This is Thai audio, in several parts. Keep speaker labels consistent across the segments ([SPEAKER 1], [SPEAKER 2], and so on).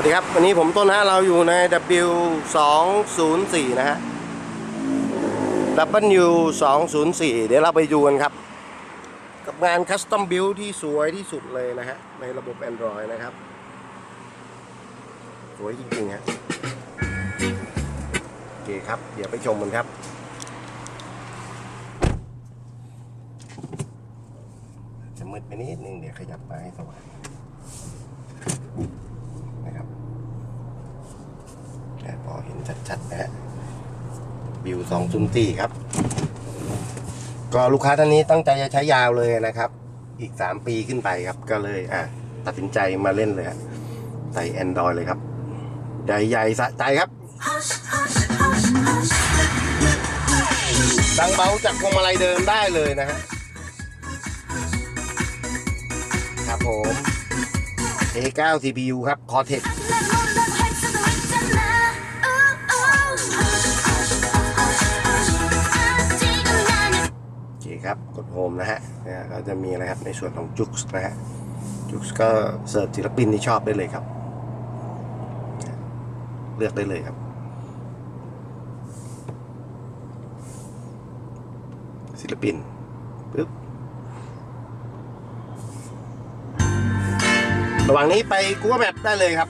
[SPEAKER 1] วัสดีครับ วันนี้ผมต้นฮะเราอยู่ใน W 2 0 4 นะฮะ W 2 0 4 เดี๋ยวเราไปดูกันครับ กับงานคัสตอมบิลที่สวยที่สุดเลยนะฮะ ในระบบ Android นะครับ สวยจริงๆฮะโอเคครับ เดี๋ยวไปชมกันครับจะมืดไปนิดนึงเดี๋ยวขยับมาให้สว่างนะครับแต่พอเห็น ชัดๆนะฮะบิวสองซุนตีครับ ก็ลูกค้าท่านนี้ตั้งใจจะใช้ยาวเลยนะครับ อีก3ปีขึ้นไปครับ ก็เลยอะตัดสินใจมาเล่นเลยใส่ Android เลยครับใหญ่ๆสะใจครับดังเบาจากพวงมาลัยเดิมได้เลยนะฮะครับผม A9 CPU ครับ Cortex ครับกดโฮมนะฮะเนี่ยก็จะมีอะไรครับในส่วนของจุกนะฮะจุกก็เสิร์ชศิลปินที่ชอบได้เลยครับ เลือกได้เลยครับ ศิลปินปึ๊บระหว่างนี้ไปกูว่าแบบได้เลยครับ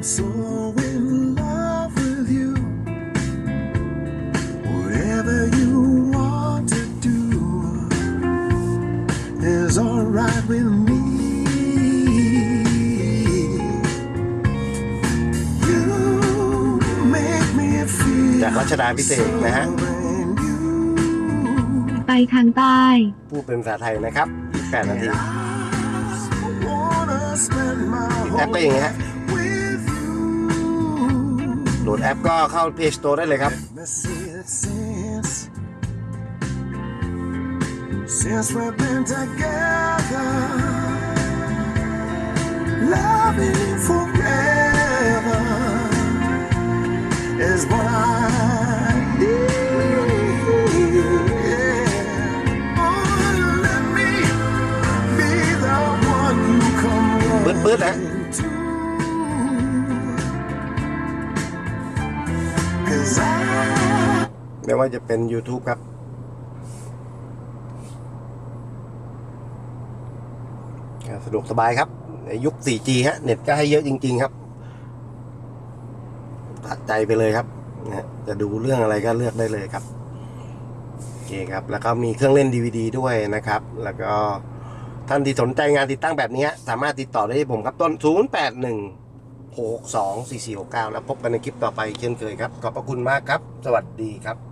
[SPEAKER 2] I'm so in love with you. Whatever you want to do is alright with me. You make me feel
[SPEAKER 1] จากรัชดาพิเศษกนะฮะ
[SPEAKER 2] brand new.
[SPEAKER 3] ไปทางใต้
[SPEAKER 1] พูดเป็นภาษาไทยนะครับ8นาที
[SPEAKER 2] Wanna spend my
[SPEAKER 1] แอป
[SPEAKER 2] whole
[SPEAKER 1] ก็อย่างเงี้ยฮะ
[SPEAKER 2] with you.
[SPEAKER 1] โห ลดแอปก็เข้า Play Store ได้เลยครับ
[SPEAKER 2] Let me see it since since we've been together, loving forever is what I need. Oh, let me be the one you come
[SPEAKER 1] ปื๊ดปื๊ดนะ
[SPEAKER 2] running to.
[SPEAKER 1] ไม่ว่าจะเป็น YouTube ครับ สะดวกสบายครับ ในยุค 4G ฮะ เน็ตก็ให้เยอะจริง ๆ ครับ ตัดใจไปเลยครับนะจะดูเรื่องอะไรก็เลือกได้เลยครับ โอเคครับ แล้วก็มีเครื่องเล่น DVD ด้วยนะครับ แล้วก็ท่านที่สนใจงานติดตั้งแบบนี้ สามารถติดต่อได้ที่ผมครับต้น 081 662 4469 แล้วพบกันในคลิปต่อไปเช่นเคยครับ ขอบพระคุณมากครับ สวัสดีครับ